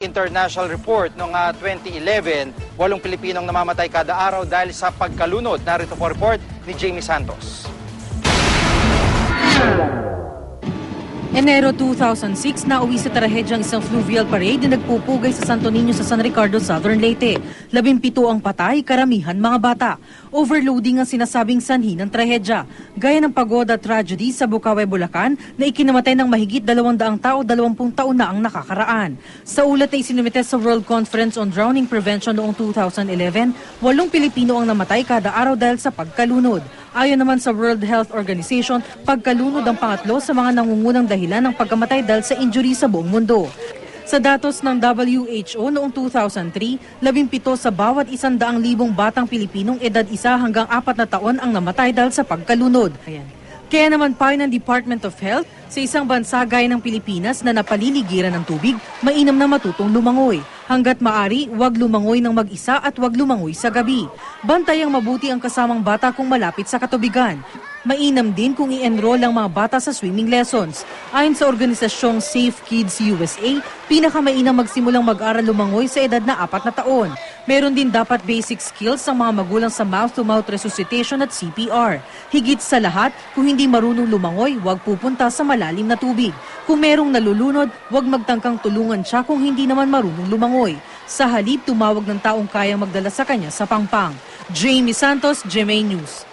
International report noong ah, 2011, walong Pilipinong namamatay kada araw dahil sa pagkalunod. Narito po report ni Jamie Santos. Enero 2006, nauwi sa trahedya ang isang fluvial parade na nagpupugay sa Santo Niño sa San Ricardo, Southern Leyte. Labimpito ang patay, karamihan mga bata. Overloading ang sinasabing sanhi ng trahedya. Gaya ng pagoda tragedy sa Bukawe, Bulacan na ikinamatay ng mahigit 200 tao 20 taon na ang nakakaraan. Sa ulat na isinumite sa World Conference on Drowning Prevention noong 2011, walong Pilipino ang namatay kada araw dahil sa pagkalunod. Ayon naman sa World Health Organization, pagkalunod ang pangatlo sa mga nangungunang dahilan ng pagkamatay dahil sa injury sa buong mundo. Sa datos ng WHO noong 2003, 17 sa bawat isang daang libong batang Pilipinong edad isa hanggang apat na taon ang namatay dahil sa pagkalunod. Ayan. Kaya naman payo ng Department of Health, sa isang bansa gaya ng Pilipinas na napaliligiran ng tubig, mainam na matutong lumangoy. Hanggat maari, huwag lumangoy ng mag-isa at huwag lumangoy sa gabi. Bantayang mabuti ang kasamang bata kung malapit sa katubigan. Mainam din kung i-enroll ang mga bata sa swimming lessons. Ayon sa organisasyong Safe Kids USA, pinakamainam magsimulang mag-aral lumangoy sa edad na apat na taon. Meron din dapat basic skills ang mga magulang sa mouth-to-mouth resuscitation at CPR. Higit sa lahat, kung hindi marunong lumangoy, huwag pupunta sa malalim na tubig. Kung merong nalulunod, huwag magtangkang tulungan siya kung hindi naman marunong lumangoy. Sa halip, tumawag ng taong kayang magdala sa kanya sa pangpang. Jamie Santos, GMA News.